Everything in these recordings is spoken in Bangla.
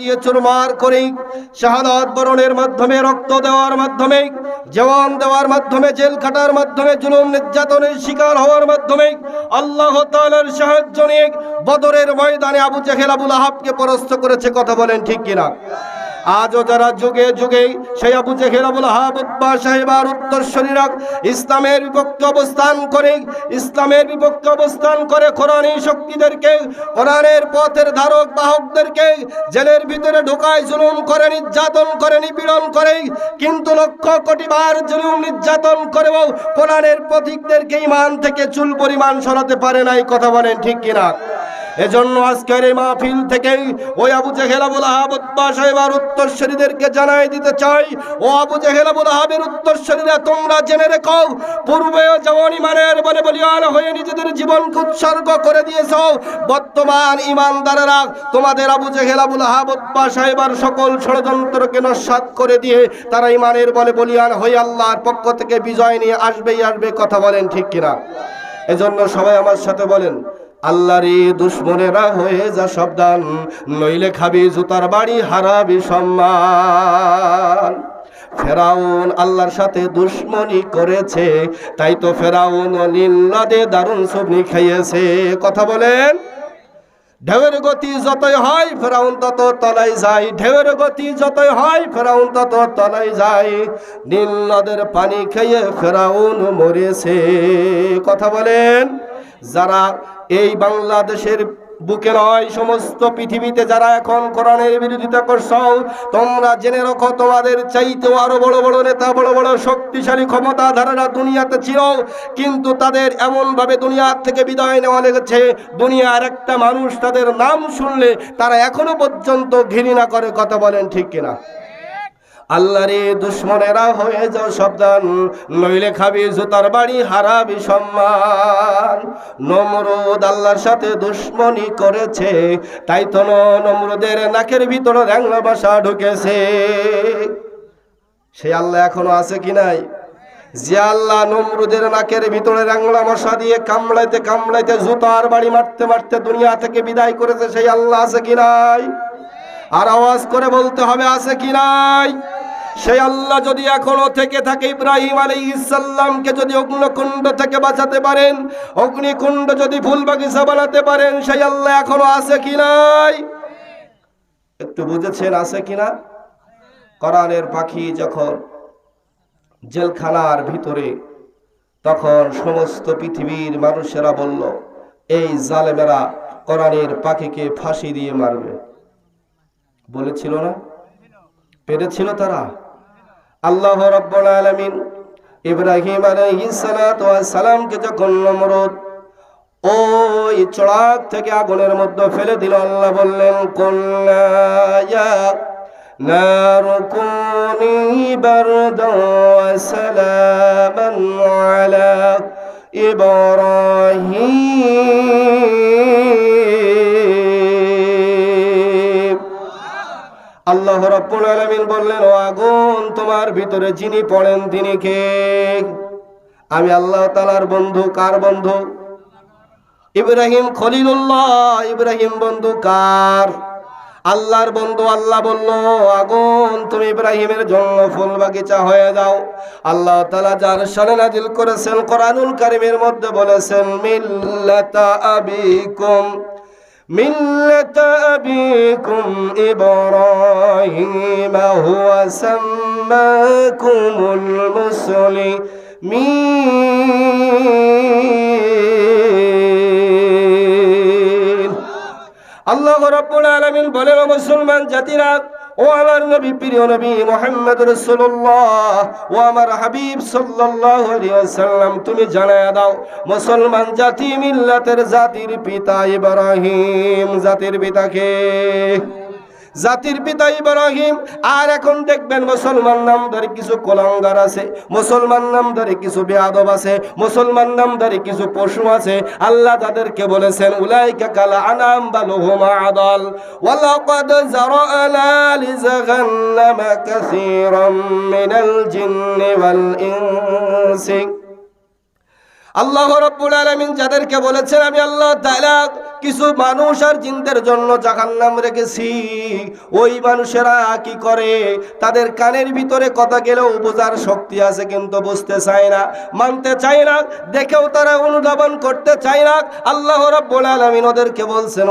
দিয়ে চুরমার করে। শাহাদাত বরণের মাধ্যমে, রক্ত দেওয়ার মাধ্যমে জওয়ান দেওয়ার মাধ্যমে, জেল খাটার মাধ্যমে, জুলুম নির্যাতনের শিকার হওয়ার মাধ্যমে আল্লাহ তাআলার সাহায্য নিয়ে বদরের ময়দানে আবু জাহেল, আবুল আহাবকে পরাস্ত করেছে। কথা বলেন ঠিক কিনা? আজও যারা যুগে যুগে সেই আবু জেহেল, আবুল আহাব উদ্বা সাহেবার উত্তরসরীরা ইসলামের বিপক্ষে অবস্থান করে, ইসলামের বিপক্ষে অবস্থান করে কোরআনী শক্তিদেরকে, কোরআনের পথের ধারক, বাহকদেরকে জেলের ভিতরে ঢোকায় জুলুম করে, নির্যাতন করে, নিপীড়ন করে, কিন্তু লক্ষ কোটি বার জুলুম, নির্যাতন করেও কোরআনের পথিকদেরকে ইমান থেকে চুল পরিমাণ সরাতে পারে নাই, কথা বলেন ঠিক কিনা? এজন্য আজকের এই মাহফিল থেকে ওই আবু জেহেল, আবুল আহাব উত্বা সাহেবার উত্তরসূরিদেরকে জানাই দিতে চাই। ও আবু জেহেল, আবুল আহাবের উত্তরসূরিরা তোমরা জেনে রেখো, পূর্বে যেমন ইমানের বলে বলিয়ান হয়ে নিজেদের জীবনকে উৎসর্গ করে দিয়েছ। বর্তমান ইমানদারেরা তোমাদের আবু জেহেল, আবুল আহাব উত্বা সাহেবার সকল ষড়যন্ত্রকে নস্বাত করে দিয়ে তারা ইমানের বলে বলিয়ান হয়ে আল্লাহর পক্ষ থেকে বিজয় নিয়ে আসবেই আসবে, কথা বলেন ঠিক কিনা? এজন্য সবাই আমার সাথে বলেন আল্লাহরে দুশ্মনেরা হয়ে যা সাবধান, নইলে খাবি জুতার বাড়ি, হারাবি সম্মান। ফেরাউন আল্লাহর সাথে দুশ্মনী করেছে, তাই তো ফেরাউন নীল নদে দারুণ সবনি খাইয়েছে। কথা বলেন, ঢেউয়ের গতি যতই হয়, ফেরাউন তত তলায় যায়। ঢেউয়ের গতি যতই হয়, ফেরাউন তত তলায় যায়। নীল নদের পানি খেয়ে ফেরাউন মরেছে। কথা বলেন, যারা এই বাংলাদেশের বুকে নয়, সমস্ত পৃথিবীতে যারা এখন কোরআনের বিরোধিতা করছ তোমরা জেনে রাখো, তোমাদের চাইতেও আরও বড় বড় নেতা, বড় বড় শক্তিশালী ক্ষমতাধারীরা দুনিয়াতে ছিল, কিন্তু তাদের এমন ভাবে দুনিয়ার থেকে বিদায় নেওয়া লেগেছে, দুনিয়ার একটা মানুষ তাদের নাম শুনলে তারা এখনও পর্যন্ত ঘৃণা করে কথা বলেন ঠিক কিনা। আল্লাহরে দুশ্মনেরা হয়ে যাও সাবধান, নইলে খাবি জুতার বাড়ি, হারাবি সম্মান। নমরুদ আল্লাহর সাথে দুশ্মনী করেছে, তাই তো নমরুদের নাকের ভিতরে র্যাংলা বাসা ঢুকেছে। সে আল্লাহ এখনও আছে কি নাই? যে আল্লাহ নমরুদের নাকের ভিতরে রাংলা মশা দিয়ে কামড়াইতে কামড়াইতে জুতার বাড়ি মারতে মারতে দুনিয়া থেকে বিদায় করেছে, সেই আল্লাহ আছে কি নাই? আর আওয়াজ করে বলতে হবে, আছে কি নাই? সেই আল্লাহ যদি এখনও থেকে থাকে ইব্রাহিম আলী ইসাল্লামকে যদি অগ্নিকুণ্ড থেকে বাঁচাতে পারেন, অগ্নিকুণ্ড যদি ফুল বাগিচা বানাতে পারেন, সেই আল্লাহ এখনও আছে কি নাই? একটু বুঝেছেন আছে কিনা কোরআনের পাখি যখন জেলখানার ভিতরে, তখন সমস্ত পৃথিবীর মানুষেরা বলল, এই জালেমেরা কোরআনের পাখিকে ফাঁসি দিয়ে মারবে। বলেছিল না? পেরেছিল তারা? আল্লাহ রব্বুল আলামিন ইব্রাহিম আলাইহিস সালাতু ওয়াস সালামকে যখন নমরুদ ওই চড়াক থেকে আগুনের মধ্যে ফেলে দিল আল্লাহ বললেন কুল্লা ইয়া نار كوني بردا وسلاما على إبراهيم আল্লাহ রব্বুল আলামিন বললেন, ও আগুন, তোমার ভিতরে যিনি পড়েন তিনি কে? আমি আল্লাহ তালার বন্ধু, কার বন্ধু? ইব্রাহিম খলিলুল্লাহ। ইব্রাহিম বন্ধু কার? আল্লাহর বন্ধু আল্লাহ বলল, আগুন, তুমি ইব্রাহিমের জন্য ফুল বাগিচা হয়ে যাও। আল্লাহ তালা যার শানে নাজিল করেছেন, কোরআনুল কারিমের মধ্যে বলেছেন, মিল্লাতা আবিকুম। ملة أبيكم إبراهيم هو سماكم المسلمين আল্লাহ রাব্বুল আলামিন বলেন ও মুসলমান জাতিরা ও আমার নবী, প্রিয় নবী মোহাম্মদ রসুল্লাহ ও আমার হাবিব সাল্লাহ সাল্লাম তুমি জানায় দাও, মুসলমান জাতি মিল্লাতের জাতির পিতা ইব্রাহিম, জাতির পিতাকে। জাতির পিতা ইব্রাহিম, আর এখন দেখবেন মুসলমান নাম ধরে কিছু কোলাঙ্গার আছে, মুসলমান নাম ধরে কিছু বেয়াদব আছে, মুসলমান নাম ধরে কিছু পশু আছে। আল্লাহ তাদেরকে বলেছেন, উলাইকা কালা আনাম বালুহুম আদাল, ওয়ালাকাদ জারা'না লিজাহান্নামা কাসীরাম মিনাল জিন্নি ওয়াল ইনসি। আল্লাহ রব্বুল আলামিন যাদেরকে বলেছেন, আমি আল্লাহ তাআলা কিছু মানুষ আর জিনদের জন্য জাহান্নাম রেখেছি। ওই মানুষেরা কি করে? তাদের কানের ভিতরে কথা গেলেও বোঝার শক্তি আছে কিন্তু বুঝতে চায় না, মানতে চায় না, দেখেও তারা অনুধাবন করতে চায় না। আল্লাহ রব্বুল আলামিন ওদেরকে বলছেন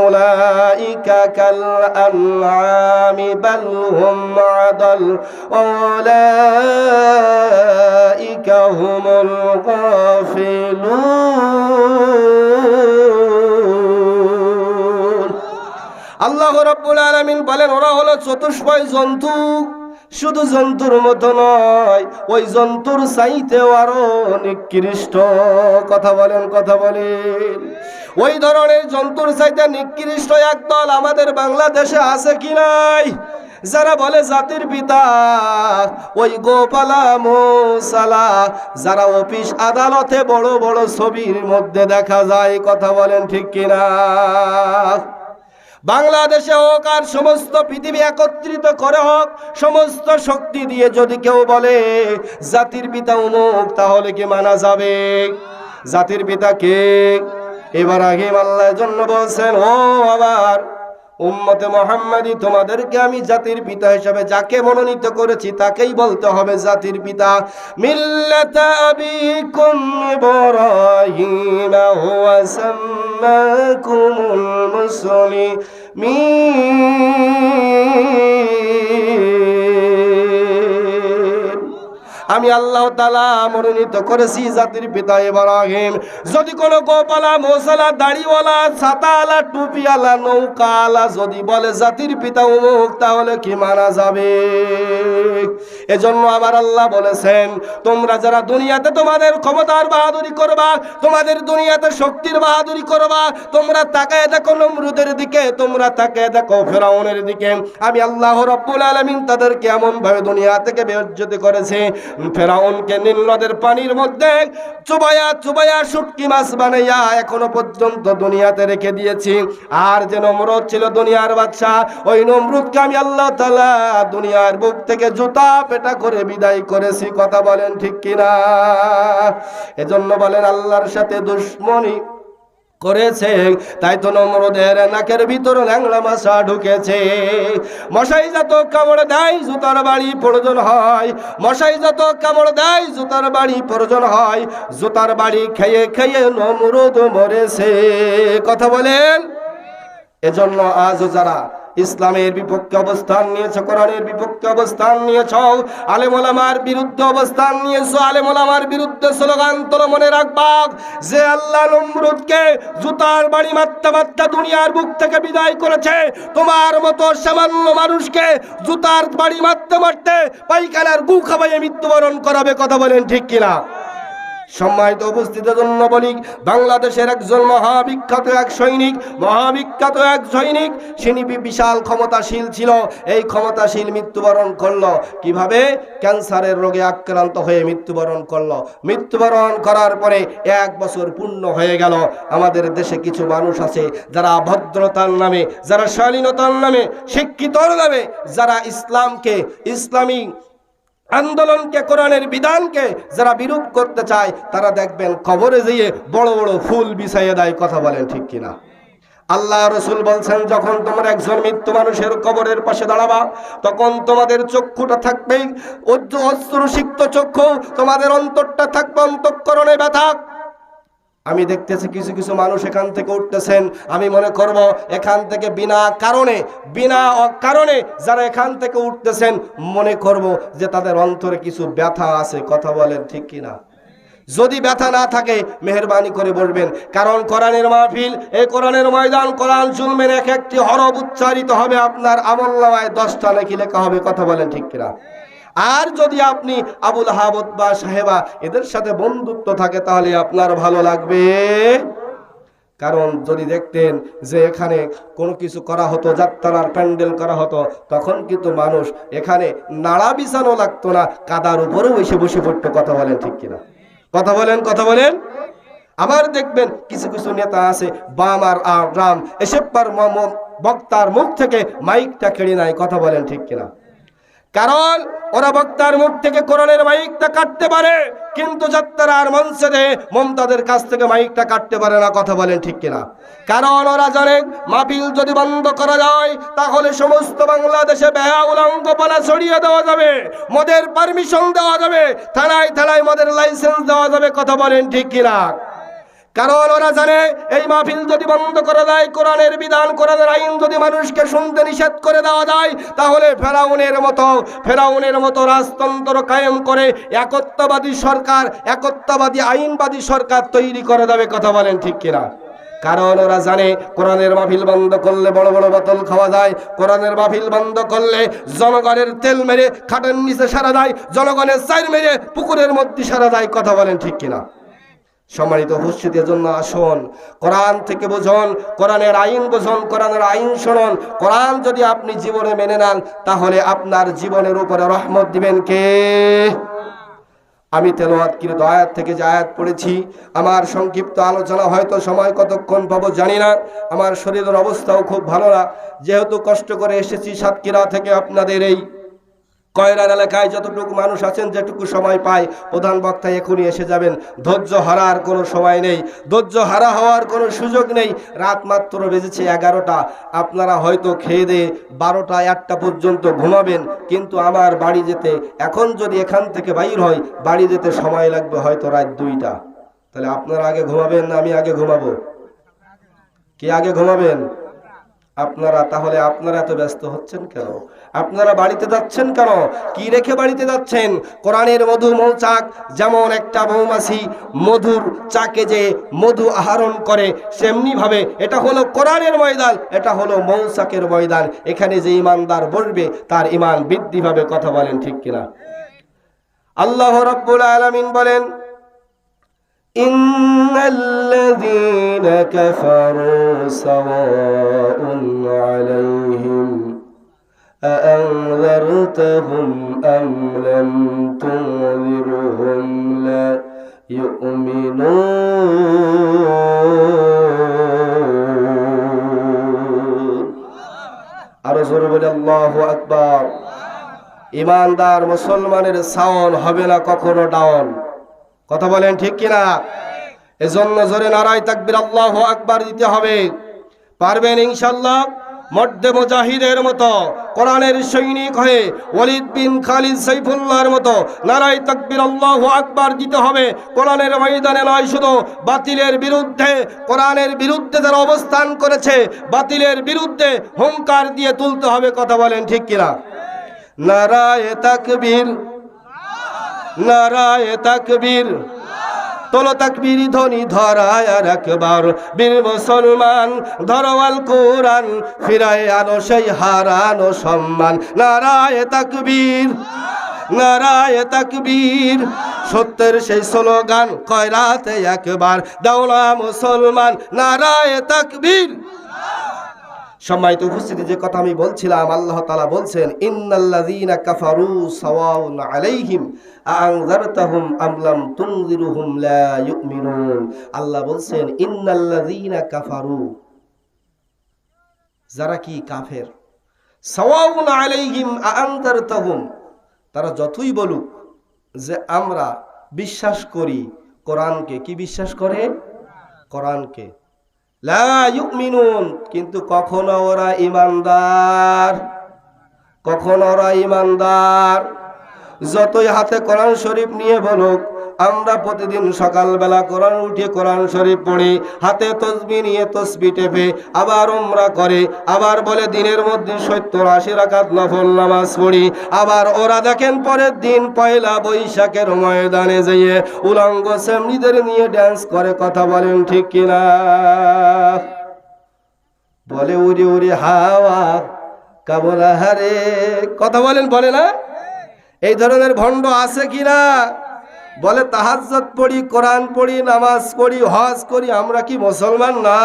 আদাল, উলাইকা হুমুল আল্লাহ রাব্বুল আলামিন বলেন, ওরা হলো চতুষ্পয় জন্তু। শুধু জন্তুর মতো নয়, ওই জন্তুর চাইতেও আরও নিকৃষ্ট। কথা বলেন কথা বলেন। ওই ধরনের জন্তুর চাইতে নিকৃষ্ট একদল আমাদের বাংলাদেশে আছে কি নাই? যারা বলে জাতির পিতা, ওই গোপালা মোসালা, যারা অফিস আদালতে বড় বড় ছবির মধ্যে দেখা যায়, কথা বলেন ঠিক কিনা? বাংলাদেশে হোক আর সমস্ত পৃথিবী একত্রিত করে হোক, সমস্ত শক্তি দিয়ে যদি কেউ বলে, জাতির পিতা অমুক, তাহলে কি মানা যাবে? জাতির পিতা কে? এবার আগে আল্লাহ জন্য বলছেন, ও আবার উম্মতে মোহাম্মদী, তোমাদেরকে আমি জাতির পিতা হিসাবে যাকে মনোনীত করেছি, তাকেই বলতে হবে জাতির পিতা। মিল্লাতা মুসলিমিন আমি আল্লাহ তালা মনোনীত করেছি জাতির পিতা ইব্রাহিম। যদি কোনো গোপালা, মোসালা, দাড়িওয়ালা, ছাতাওয়ালা, টুপিওয়ালা, নৌকাওয়ালা যদি বলে জাতির পিতা অমুক, তাহলে কি মানা যাবে? এজন্য আমার আল্লাহ বলেছেন, তোমরা যারা দুনিয়াতে তোমাদের ক্ষমতার বাহাদুরি করবা, তোমাদের দুনিয়াতে শক্তির বাহাদুরি করবা, তোমরা তাকায় দেখো নমরুদের দিকে, তোমরা তাকায় দেখো ফেরাউনের দিকে। আমি আল্লাহ রব্বুল আলামিন তাদেরকে এমন ভাবে দুনিয়া থেকে বেজ্জতি করেছে ফেরাউনকে নীল নদের পানির মধ্যে চুবায়া চুবায়া শুটকি মাছ বানাইয়া এখনও পর্যন্ত দুনিয়াতে রেখে দিয়েছি। আর যে নমরুদ ছিল দুনিয়ার বাদশা ওই নমরুদকে আমি আল্লাহ তালা দুনিয়ার বুক থেকে জুতা পেটা করে বিদায় করেছি। কথা বলেন ঠিক কিনা? এজন্য বলেন আল্লাহর সাথে দুশ্মনী করেছে। তাই তো নম্রদের নাকের ভিতর ল্যাংলা মাছা ঢুকেছে। মশাই যত কামড় দেয়, জুতার বাড়ি প্রয়োজন হয়। মশাই যত কামড় দেয়, জুতার বাড়ি প্রয়োজন হয়। জুতার বাড়ি খেয়ে খেয়ে নমরুদ মরেছে। কথা বলেন? এজন্য আজ যারা ইসলামের বিপক্ষে অবস্থান নিয়েছো, কোরআনের বিপক্ষে অবস্থান নিয়েছ আলেমোলামার বিরুদ্ধে অবস্থান নিয়েছো আলেমোলামার বিরুদ্ধে স্লোগান তোর মনে রাখবা, যে আল্লাহ নমরুদকে জুতার বাড়ি মাত্তা মাত্তা দুনিয়ার বুক থেকে বিদায় করেছে। তোমার মতো সামান্য মানুষকে জুতার বাড়ি মারতে মারতে পাইখানার গু খাবাইয়ে মৃত্যুবরণ করাবে, কথা বলেন ঠিক কিনা? সম্মানিত উপস্থিতের জন্য বলি, বাংলাদেশের একজন মহাবিখ্যাত এক সৈনিক, মহাবিখ্যাত এক সৈনিক তিনি বিশাল ক্ষমতাশীল ছিল। এই ক্ষমতাশীল মৃত্যুবরণ করল। কীভাবে? ক্যান্সারের রোগে আক্রান্ত হয়ে মৃত্যুবরণ করল। মৃত্যুবরণ করার পরে এক বছর পূর্ণ হয়ে গেল। আমাদের দেশে কিছু মানুষ আছে যারা ভদ্রতার নামে, যারা শালীনতার নামে, শিক্ষিতর নামে, যারা ইসলামকে, ইসলামী আন্দোলনকে, কোরআনের বিধানকে যারা বিরূপ করতে চায়, তারা দেখবেন কবরে যেয়ে বড় বড় ফুল বিছাইয়ে দেয়, কথা বলেন ঠিক কিনা। আল্লাহ রসুল বলছেন, যখন তোমার একজন মৃত্যু মানুষের কবরের পাশে দাঁড়াবা, তখন তোমাদের চক্ষুটা থাকবে অশ্রুসিক্ত চক্ষু, তোমাদের অন্তরটা থাকবে অন্তঃকরণে ব্যথা। আমি দেখতেছি কিছু কিছু মানুষ এখান থেকে উঠতেছেন। আমি মনে করব এখান থেকে বিনা কারণে বিনা কারণে যারা এখান থেকে উঠতেছেন, মনে করব যে তাদের অন্তরে কিছু ব্যথা আছে, কথা বলেন ঠিক কিনা? যদি ব্যথা না থাকে, মেহরবানি করে বলবেন, কারণ কোরআনের মাহফিল, এই কোরআনের ময়দান, কোরআন শুনবেন এক একটি হরব উচ্চারিত হবে আপনার আমল নামায় দশটা নাকি লেখা হবে, কথা বলেন ঠিক কিনা? আর যদি আপনি আবুল হাবত বা সাহেবা এদের সাথে বন্ধুত্ব থাকে, তাহলে আপনার ভালো লাগবে। কারণ যদি দেখতেন যে এখানে কোনো কিছু করা হতো, যাত্রার প্যান্ডেল করা হতো, তখন কিন্তু মানুষ এখানে নাড়া বিছানো লাগতো না, কাদার উপরেও এসে বসে পড়তো। কথা বলেন ঠিক কিনা? কথা বলেন কথা বলেন। আবার দেখবেন কিছু কিছু নেতা আছে, বাম আর রাম, এসব বক্তার মুখ থেকে মাইকটা কেড়ে নেয়। কথা বলেন ঠিক কিনা? কারণ ওরা বক্তার মুখ থেকে কোরআনের মাইকটা কাটতে পারে, কিন্তু যাত্রার মঞ্চে দে মমতাদের কাছ থেকে মাইকটা কাটতে পারে না, কথা বলেন ঠিক কিনা? কারণ ওরা জানে মাহফিল যদি বন্ধ করা যায়, তাহলে সমস্ত বাংলাদেশে বেহা উলঙ্গ পালা ছড়িয়ে দেওয়া যাবে, মদের পারমিশন দেওয়া যাবে, থানায় থানায় মদের লাইসেন্স দেওয়া যাবে, কথা বলেন ঠিক কিনা? কারণ ওরা জানে এই মাহফিল যদি বন্ধ করে দেয়, কোরআনের বিধান কোরআনের আইন যদি মানুষকে শুনতে নিষেধ করে দেওয়া যায়, তাহলে ফেরাউনের মতো ফেরাউনের মতো রাজতন্ত্র কায়েম করে একত্ববাদী সরকার, একত্ববাদী আইনবাদী সরকার তৈরি করে দেবে কথা বলেন ঠিক কিনা? কারণ ওরা জানে কোরআনের মাহফিল বন্ধ করলে বড় বড় বোতল খাওয়া যায়, কোরআনের মাহফিল বন্ধ করলে জনগণের তেল মেরে খাটের নিচে সারা দেয় জনগণের চাইর মেরে পুকুরের মধ্যে সারা দেয় কথা বলেন ঠিক কিনা? সম্মানিত উপস্থিতির জন্য আসুন। কোরআন থেকে বুঝুন, কোরআনের আইন বুঝুন, কোরআনের আইন শুনুন। কোরআন যদি আপনি জীবনে মেনে নেন, তাহলে আপনার জীবনের উপরে রহমত দিবেন কে? আমি তেলোয়াতকৃত আয়াত থেকে যে আয়াত পড়েছি, আমার সংক্ষিপ্ত আলোচনা হয়তো সময় কতক্ষণ পাবো জানি না। আমার শরীরের অবস্থাও খুব ভালো না। যেহেতু কষ্ট করে এসেছি সাতক্ষীরা থেকে আপনাদের এই কয়রার এলাকায় যতটুকু মানুষ আছেন, যেটুকু সময় পায়, প্রধান বক্তা এখনই এসে যাবেন। ধৈর্য হারার কোনো সময় নেই। ধৈর্য হারা হওয়ার কোনো সুযোগ নেই। রাত মাত্র বেজেছে এগারোটা। আপনারা হয়তো খেয়ে দিয়ে বারোটা একটা পর্যন্ত ঘুমাবেন, কিন্তু আমার বাড়ি যেতে, এখন যদি এখান থেকে বাইর হয়, বাড়ি যেতে সময় লাগবে হয়তো রাত দুইটা। তাহলে আপনারা আগে ঘুমাবেন না আমি আগে ঘুমাবো? কে আগে ঘুমাবেন? আপনারা, তাহলে আপনারা এত ব্যস্ত হচ্ছেন কেন? আপনারা বাড়িতে যাচ্ছেন কেন কি রেখে বাড়িতে যাচ্ছেন কোরআনের মধু মৌচাক যেমন একটা মৌমাছি মধুর চাকে যে মধু আহরণ করে সেমনি ভাবে এটা হলো কোরআনের ময়দান এটা হলো মৌচাকের ময়দান এখানে যে ইমানদার বসবে তার ইমান বৃদ্ধি ভাবে কথা বলেন ঠিক কিনা আল্লাহ রাব্বুল আলামিন বলেন إن الذين كفروا سواء عليهم أأنذرتهم أم لم تنذرهم لا يؤمنون আরো জোরে বলে আল্লাহ আকবার ইমানদার মুসলমানের সাউন হবে না কখনো ডাউন কথা বলেন ঠিক কিনা এজন্য জোরে নারায় তাকবির আল্লাহ আকবার দিতে হবে পারবেন ইনশাল্লাহ মধ্যে মুজাহিদের মতো, কোরআনের সৈনিক হয়ে ওয়ালিদ বিন খালিদ সাইফুল্লাহর মতো নারায় তাকবির আল্লাহ আকবার দিতে হবে। কোরআনের ময়দানে নয়, শুধু বাতিলের বিরুদ্ধে, কোরআনের বিরুদ্ধে যারা অবস্থান করেছে, বাতিলের বিরুদ্ধে হুঙ্কার দিয়ে তুলতে হবে, কথা বলেন ঠিক কিনা? নারায় তাকবীর নারায় তাকবীর তোলো তাকবীর ধ্বনি ধরায় আর একবার বীর মুসলমান, ধরওয়াল কোরআন ফিরায় আনো সেই হারানো সম্মান। নারায় তাকবীর নারায় তাকবীর, সত্যের সেই স্লোগান কয়রাতে একবার। দাওলা মুসলমান, নারায় তাকবীর। সম্মানিত উপস্থিতি, যে কথা আমি বলছিলাম, আল্লাহ তাআলা বলছেন, ইন্নাল্লাযীনা কাফারু আলাইহিম আনজারতাহুম আম লাম তুনজিরুহুম লা ইউমিনুন। আল্লাহ বলছেন, ইন্নাল্লাযীনা কাফারু, যারা কি কাফের? আলাইহিম আনজারতাহুম তারা যতই বলুক যে আমরা বিশ্বাস করি কোরআনকে। কি বিশ্বাস করে? কোরআনকে। লা ইউমিনুন, কিন্তু কখনো ওরা ইমানদার, কখনো ওরা ইমানদার। যতই হাতে কোরআন শরীফ নিয়ে বলুক আমরা প্রতিদিন সকালবেলা কোরআন উঠে কোরআন শরীফ পড়ি, হাতে তসবি নিয়ে তসবি টেপে, আবার ওমরা করে, আবার বলে দিনের মধ্যে সত্তর আশি রাকাত নফল নামাজ পড়ি, আবার ওরা দেখেন পরের দিন পয়লা বৈশাখের ময়দানে যেয়ে উলঙ্গ সেমনিদের নিয়ে ড্যান্স করে, কথা বলেন ঠিক কিনা? বলে উড়ি উড়ি হাওয়া কাবলা হারে কথা বলেন, বলে না? এই ধরনের ভণ্ড আছে কিনা? বলে তাহাজ্জত পড়ি কোরআন পড়ি নামাজ পড়ি হজ করি আমরা কি মুসলমান না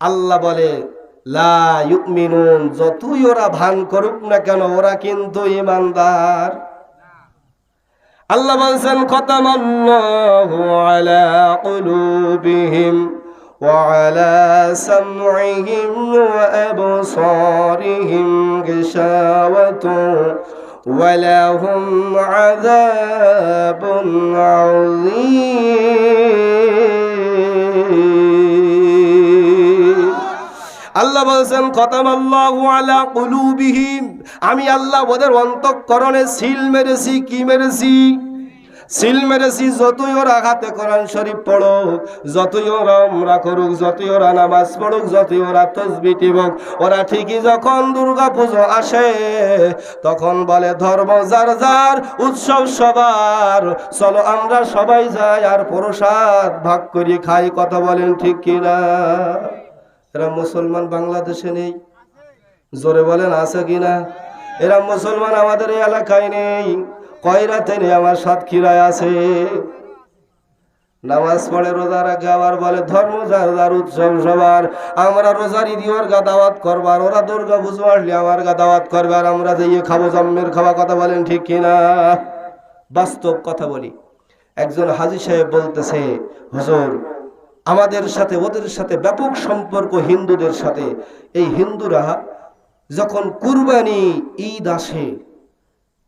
আল্লাহ বলে লা ইউমিনুন যতই ওরা ভান করুক না কেন ওরা কিন্তু ইমানদার আল্লাহ বলছেন খতামাল্লাহু আলা কুলুবিহিম وعلى سمعهم وأبصارهم غشاوة ولهم عذاب عظيم আল্লাহ বলছেন খতাম আল্লাহ আলা কুলুবিহিম আমি আল্লাহ ওদের অন্তঃকরণে সিল মেরেছি কি মেরেছি সিল মেরেছি, যতই ওরা হাতে কোরআন শরীফ পড়ুক, যতই ওরা আমরা করুক, যতই ওরা নামাজ পড়ুক, যতই ওরা তসবি টিবুক ওরা ঠিকই যখন দুর্গা পুজো আসে, তখন বলে ধর্ম যার যার, উৎসব সবার। চলো আমরা সবাই যাই আর প্রসাদ ভাগ করি, খাই, কথা বলেন ঠিক কিনা? এরা মুসলমান বাংলাদেশে নেই। জোরে বলেন, আছে কিনা? এরা মুসলমান আমাদের এই এলাকায় নেই। কয়রাতে নেই আমার সাতক্ষীরায় আছে? নামাজ পড়ে রোজা রাখে, আবার বলে, ধর্ম যার উৎসব সবার। আমরা রোজার ঈদি ওর গা দাওয়াত করবার, ওরা দুর্গা পুজো আসলে আমার গা দাওয়াত করবে আর আমরা যাইয়ে খাব জম্মের খাওয়া কথা বলেন ঠিক কিনা? বাস্তব কথা বলি। একজন হাজি সাহেব বলতেছে, হুজুর, আমাদের সাথে, ওদের সাথে ব্যাপক সম্পর্ক হিন্দুদের সাথে। এই হিন্দুরা যখন কুরবানি ঈদ আসে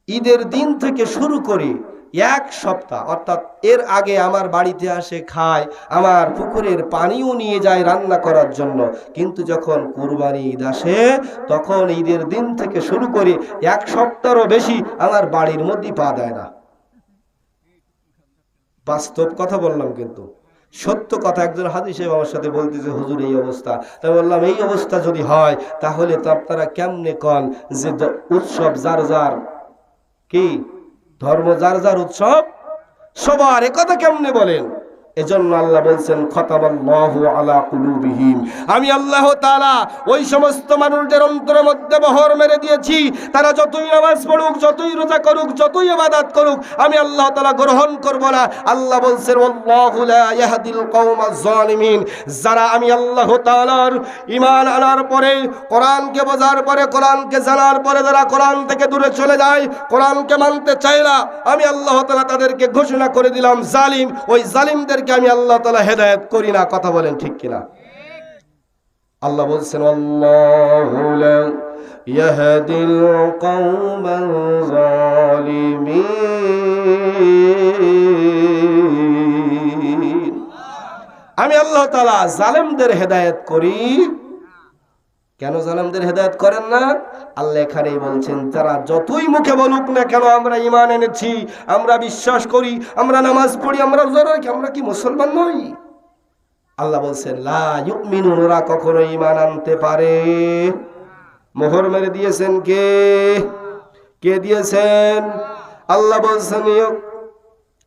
ঈদের দিন থেকে শুরু করে এক সপ্তাহ, অর্থাৎ এর আগে আমার বাড়িতে আসে, খায়, আমার পুকুরের পানিও নিয়ে যায় রান্না করার জন্য। কিন্তু যখন কুরবানি ঈদ আসে, তখন ঈদের দিন থেকে শুরু করে এক সপ্তাহরও বেশি আমার বাড়ির মধ্যে পা দেয় না। বাস্তব কথা বললাম কিন্তু। সত্য কথা একজন হাদিস আমার সাথে বলতেছে, হুজুর, এই অবস্থা। তাই বললাম, এই অবস্থা যদি হয়, তাহলে তো আপনারা কেমনে কন যে উৎসব যার যার কি? ধর্ম যার যার উৎসব সবার একথা কেমনে বলেন? এজন্য আল্লাহ বলছেন আমি আল্লাহ তাআলা ওই সমস্ত মানুষদের অন্তরের মধ্যে বহর মেরে দিয়েছি। তারা যতই নামাজ পড়ুক, যতই রোজা করুক, যতই ইবাদত করুক, আমি আল্লাহ তাআলা গ্রহণ করব না। আল্লাহ বলছেন যারা আমি আল্লাহ তাআলার ঈমান আনার পরে, কোরআনকে বোঝার পরে, কোরআনকে জানার পরে যারা কোরআন থেকে দূরে চলে যায়, কোরআনকে মানতে চায় না, আমি আল্লাহ তাআলা তাদেরকে ঘোষণা করে দিলাম, জালিম। ওই জালিমদেরকে আমি আল্লাহ তালা হেদায়ত করি না, কথা বলেন ঠিক কিনা? আল্লাহ বলছেন আমি আল্লাহ তালা জালেমদের হেদায়ত করি। কেন জালেমদের হেদায়ত করেন না? আল্লাহ এখানেই বলছেন তারা যতই মুখে বলুক না কেন, আমরা ইমান এনেছি, আমরা বিশ্বাস করি, আমরা নামাজ পড়ি, আমরা রোজা রাখি, আমরা কি মুসলমান নই? আল্লাহ বলছেন, লা ইউমিনুন ওরা কখনো ইমান আনতে পারে। মোহর মেরে দিয়েছেন কে? কে দিয়েছেন? আল্লাহ বলছেন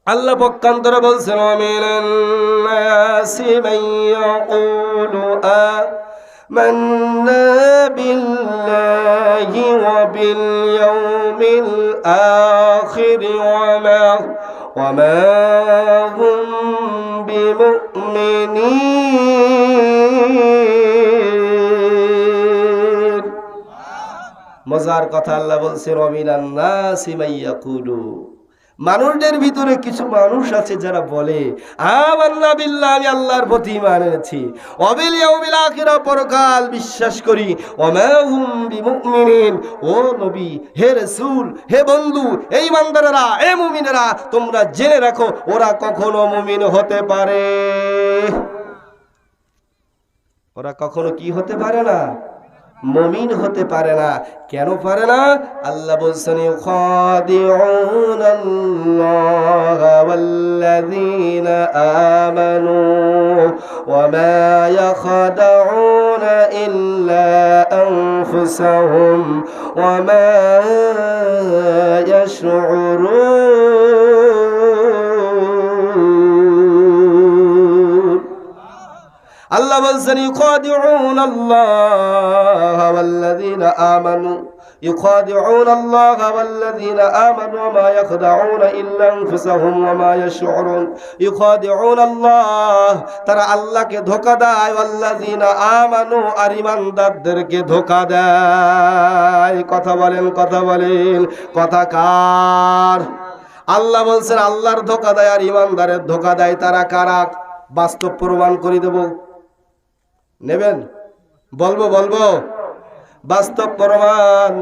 আল্লাহ পক্ষান্তরে বলছেন মান ইয়াকুলু آمنا بالله وباليوم الآخر وما وما هم بمؤمنين মজার কথা আল্লাহ বলছে রমিনান নাসি মাইয়াকুলু মানুষদের ভিতরে কিছু মানুষ আছে যারা বলে আমি আল্লাহর প্রতি অবিল পরকাল বিশ্বাস করি ও নবী, হে রাসূল, হে বন্ধু, এই বান্দারেরা এ মুমিনেরা, তোমরা জেনে রাখো, ওরা কখনো মুমিন হতে পারে। ওরা কখনো কি হতে পারে না? মমিন হতে পারে না। কেন পারে না? আল্লাহ বলছেন ওয়াল্লাযীনা আমানু ওয়ামা ইয়াখাদাউন ইল্লা আনফুসাহুম আল্লাহ বলছেন ইউখাদিউন আল্লাহ ওয়াল্লাযীনা আমানু يخادعون الله والذين آمنوا وما يخدعون إلا أنفسهم وما يشعرون يخادعون الله তারা আল্লাহকে ধোঁকা দেয় والذين آمنوا আর ইমানদারদেরকে ধোঁকা দেয় কথা বলেন কথা বলেন কথা কার আল্লাহ বলছেন আল্লাহর ধোঁকা দেয় আর ইমানদারের ধোঁকা দেয় তারা কারা বাস্তব প্রমাণ করে দেব নেবেন? বলব বলব। বাস্তব প্রমাণ।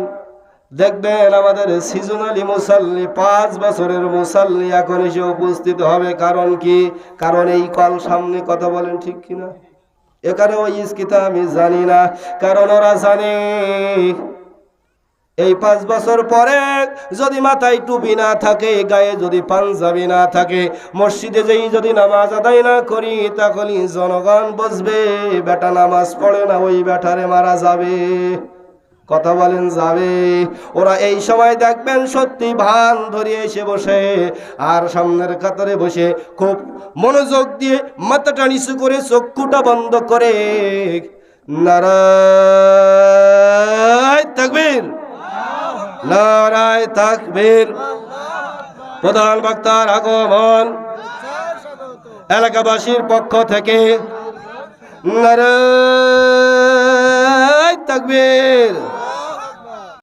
দেখবেন আমাদের সিজনালি মুসাল্লি, পাঁচ বছরের মুসাল্লি এখন এসে উপস্থিত হবে। কারণ কি? কারণ এই কল সামনে কথা বলেন ঠিক কিনা? এখানে ওই ইস্কিতা আমি জানি না, কারণ ওরা জানে। এই পাঁচ বছর পরে যদি মাথায় টুপি না থাকে, গায়ে যদি পাঞ্জাবি না থাকে, মসজিদে যেই যদি নামাজ আদায় না করি, তখনই জনগণ বসবে বেটা নামাজ পড়ে না, ওই বেটারে মারা যাবে। কথা বলেন, যাবে। ওরা এই সময় দেখবেন সত্যি ভান ধরিয়ে এসে বসে, আর সামনের কাতারে বসে খুব মনোযোগ দিয়ে মাথাটা নিচু করে চক্ষুটা বন্ধ করে, নারায় তাকবীর। নারায় তাকবীর প্রধান বক্তার আগমন। এলাকাবাসীর পক্ষ থেকে তাকবীর।